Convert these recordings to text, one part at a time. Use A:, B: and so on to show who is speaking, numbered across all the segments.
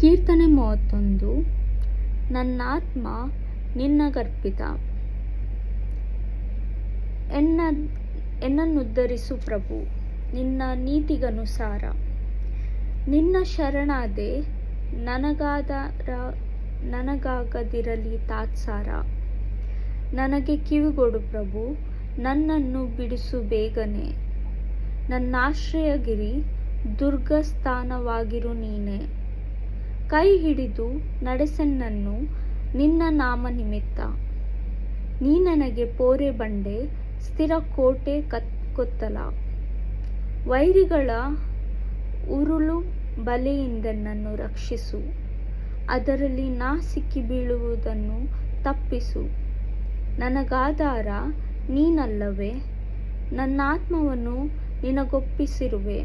A: ಕೀರ್ತನೆ ಮೂವತ್ತೊಂದು, ನನ್ನಾತ್ಮ ನಿನ್ನಗರ್ಪಿತ. ಎನ್ನ, ಎನ್ನನ್ನುದ್ಧರಿಸು ಪ್ರಭು, ನಿನ್ನ ನೀತಿಗನುಸಾರ. ನಿನ್ನ ಶರಣಾದೆ ನನಗಾದರ ನನಗಾಗದಿರಲಿ ತಾತ್ಸಾರ. ನನಗೆ ಕಿವಿಗೊಡು ಪ್ರಭು, ನನ್ನನ್ನು ಬಿಡಿಸು ಬೇಗನೆ. ನನ್ನಾಶ್ರಯಗಿರಿ, ದುರ್ಗಸ್ಥಾನವಾಗಿರು ನೀನೆ. ಕೈ ಹಿಡಿದು ನಡೆಸನ್ನನ್ನು ನಿನ್ನ ನಾಮ ನಿಮಿತ್ತ ನೀ ನನಗೆ ಪೋರೆ ಬಂಡೆ, ಸ್ಥಿರ ಕೋಟೆ ಕತ್, ಕೊತ್ತಲ. ವೈರಿಗಳ ಉರುಳು ಬಲೆಯಿಂದ ನನ್ನನ್ನು ರಕ್ಷಿಸು. ಅದರಲ್ಲಿ ನಾ ಸಿಕ್ಕಿ ಬೀಳುವುದನ್ನು ತಪ್ಪಿಸು. ನನಗಾಧಾರ ನೀನಲ್ಲವೇ? ನನ್ನಾತ್ಮವನ್ನು ನಿನಗೊಪ್ಪಿಸಿರುವೆ.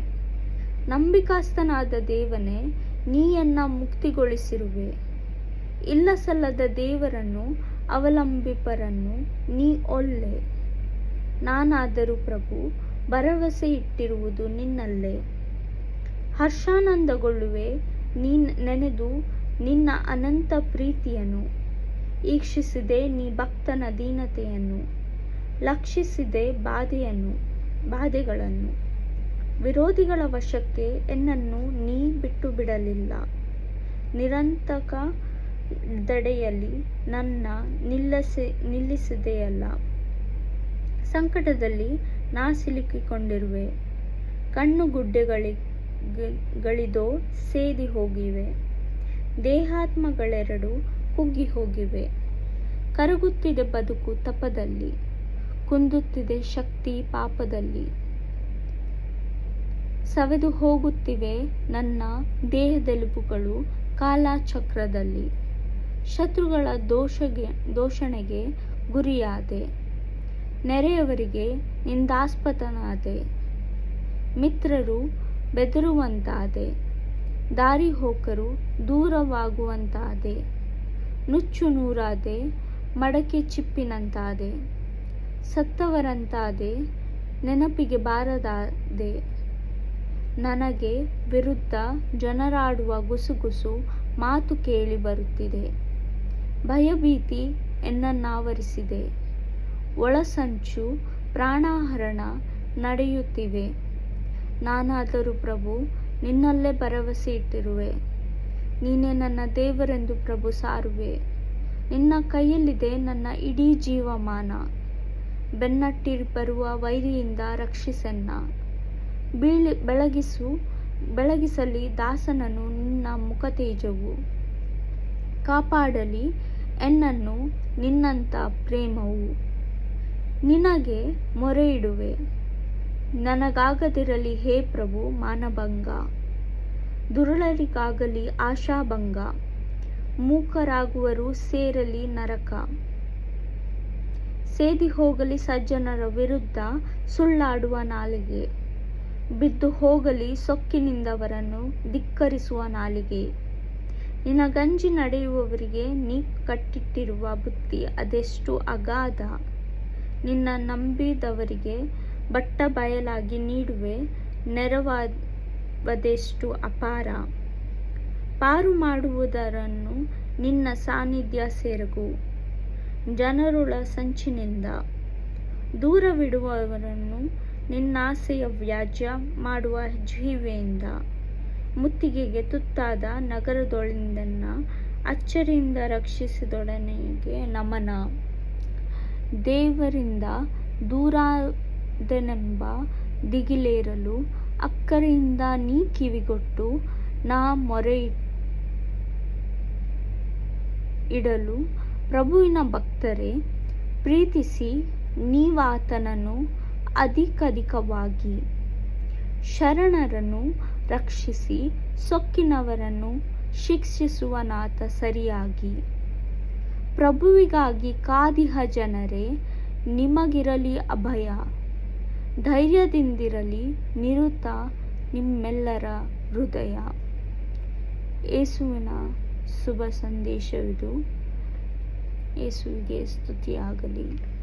A: ನಂಬಿಕಾಸ್ತನಾದ ದೇವನೇ ನೀಯನ್ನ ಮುಕ್ತಿಗೊಳಿಸಿರುವೆ. ಇಲ್ಲ ಸಲ್ಲದ ದೇವರನ್ನು ಅವಲಂಬಿಪರನ್ನು ನೀ ಒಳ್ಳೆ ನಾನಾದರೂ ಪ್ರಭು ಭರವಸೆ ಇಟ್ಟಿರುವುದು ನಿನ್ನಲ್ಲೇ. ಹರ್ಷಾನಂದಗೊಳ್ಳುವೆ, ನೀ ನೆನೆದು ನಿನ್ನ ಅನಂತ ಪ್ರೀತಿಯನ್ನು. ಈಕ್ಷಿಸಿದೆ ನೀ ಭಕ್ತನ ದೀನತೆಯನ್ನು. ಲಕ್ಷಿಸಿದೆ ಬಾಧೆಯನ್ನು, ಬಾಧೆಗಳನ್ನು. ವಿರೋಧಿಗಳ ವಶಕ್ಕೆ ಎನ್ನನ್ನು ನೀ ಬಿಟ್ಟು ಬಿಡಲಿಲ್ಲ ನಿರಂತಕ ದಡೆಯಲ್ಲಿ ನನ್ನ ನಿಲ್ಲಿಸಿ, ನಿಲ್ಲಿಸಿದೆಯಲ್ಲ. ಸಂಕಟದಲ್ಲಿ ನಾ ಸಿಲುಕಿಕೊಂಡಿರುವೆ. ಕಣ್ಣು ಗಳಿದೋ ಸೇದಿ ಹೋಗಿವೆ. ದೇಹಾತ್ಮಗಳೆರಡು ಕುಗ್ಗಿ ಹೋಗಿವೆ. ಕರಗುತ್ತಿದೆ ಬದುಕು ತಪದಲ್ಲಿ, ಕುಂದುತ್ತಿದೆ ಶಕ್ತಿ ಪಾಪದಲ್ಲಿ. ಸವೆದು ಹೋಗುತ್ತಿವೆ ನನ್ನ ದೇಹದೆಲುಬುಗಳು ಕಾಲಚಕ್ರದಲ್ಲಿ. ಶತ್ರುಗಳ ದೋಷಗೆ, ದೋಷಣೆಗೆ ಗುರಿಯಾದೆ. ನೆರೆಯವರಿಗೆ ನಿಂದಾಸ್ಪದನಾದೆ. ಮಿತ್ರರು ಬೆದರುವಂತಾದೆ. ದಾರಿ ಹೋಕರು ದೂರವಾಗುವಂತಾದೆ. ನುಚ್ಚು ನೂರಾದೆ, ಮಡಕೆ ಚಿಪ್ಪಿನಂತಾದೆ. ಸತ್ತವರಂತಾದೆ, ನೆನಪಿಗೆ ಬಾರದಾದೆ. ನನಗೆ ವಿರುದ್ಧ ಜನರಾಡುವ ಗುಸುಗುಸು ಮಾತು ಕೇಳಿ ಬರುತ್ತಿದೆ. ಭಯಭೀತಿ ಎನ್ನನ್ನಾವರಿಸಿದೆ. ಒಳಸಂಚು ಪ್ರಾಣಾಹರಣ ನಡೆಯುತ್ತಿವೆ. ನಾನಾದರೂ ಪ್ರಭು, ನಿನ್ನಲ್ಲೇ ಭರವಸೆ ಇಟ್ಟಿರುವೆ. ನೀನೇ ನನ್ನ ದೇವರೆಂದು ಪ್ರಭು ಸಾರುವೆ. ನಿನ್ನ ಕೈಯಲ್ಲಿದೆ ನನ್ನ ಇಡೀ ಜೀವಮಾನ. ಬೆನ್ನಟ್ಟಿ ಬರುವ ವೈರಿಯಿಂದ ರಕ್ಷಿಸೆನ್ನ. ಬೀಳಿ ಬೆಳಗಿಸು, ಬೆಳಗಿಸಲಿ ದಾಸನನ್ನು ನಿನ್ನ ಮುಖತೇಜವು. ಕಾಪಾಡಲಿ ಎನ್ನನ್ನು ನಿನ್ನಂಥ ಪ್ರೇಮವು. ನಿನಗೆ ಮೊರೆ ಇಡುವೆ ನನಗಾಗದಿರಲಿ ಹೇ ಪ್ರಭು ಮಾನಭಂಗ. ದುರುಳರಿಗಾಗಲಿ ಆಶಾಭಂಗ. ಮೂಕರಾಗುವರು ಸೇರಲಿ ನರಕ. ಸೇದಿ ಹೋಗಲಿ ಸಜ್ಜನರ ವಿರುದ್ಧ ಸುಳ್ಳಾಡುವ ನಾಲಿಗೆ. ಬಿದ್ದು ಹೋಗಲಿ ಸೊಕ್ಕಿನಿಂದವರನ್ನು ಧಿಕ್ಕರಿಸುವ ನಾಲಿಗೆ. ನಿನ್ನ ಗಂಜಿ ನಡೆಯುವವರಿಗೆ ನೀ ಕಟ್ಟಿಟ್ಟಿರುವ ಬುತ್ತಿ ಅದೆಷ್ಟು ಅಗಾಧ. ನಿನ್ನ ನಂಬಿದವರಿಗೆ ಬಟ್ಟ ಬಯಲಾಗಿ ನೀಡುವೆ ನೆರವಾದೆಷ್ಟು ಅಪಾರ. ಪಾರು ಮಾಡುವುದರನ್ನು ನಿನ್ನ ಸಾನ್ನಿಧ್ಯ ಸೆರಗು. ಜನರುಳ ಸಂಚಿನಿಂದ ದೂರವಿಡುವವರನ್ನು ನಿನ್ನಾಸೆಯ ವ್ಯಾಜ್ಯ ಮಾಡುವ ಜೀವೆಯಿಂದ ಮುತ್ತಿಗೆಗೆ ತುತ್ತಾದ ನಗರದೊಳಿಂದನ್ನ ಅಚ್ಚರಿಯಿಂದ ರಕ್ಷಿಸಿದೊಡನೆಗೆ ನಮನ. ದೇವರಿಂದ ದೂರಾದನೆಂಬ ದಿಗಿಲೇರಲು ಅಕ್ಕರೆಯಿಂದ ನೀ ಕಿವಿಗೊಟ್ಟು ನಾ ಮೊರೆ ಇಡಲು ಪ್ರಭುವಿನ ಭಕ್ತರೇ, ಪ್ರೀತಿಸಿ ನೀವಾತನನ್ನು ಅಧಿಕಧಿಕವಾಗಿ. ಶರಣರನ್ನು ರಕ್ಷಿಸಿ ಸೊಕ್ಕಿನವರನ್ನು ಶಿಕ್ಷಿಸುವ ನಾಥ ಸರಿಯಾಗಿ. ಪ್ರಭುವಿಗಾಗಿ ಕಾದಿಹ ಜನರೇ, ನಿಮಗಿರಲಿ ಅಭಯ. ಧೈರ್ಯದಿಂದಿರಲಿ ನಿರುತ ನಿಮ್ಮೆಲ್ಲರ ಹೃದಯ. ಯೇಸುವಿನ ಶುಭ ಸಂದೇಶವಿದು. ಯೇಸುವಿಗೆ ಸ್ತುತಿಯಾಗಲಿ.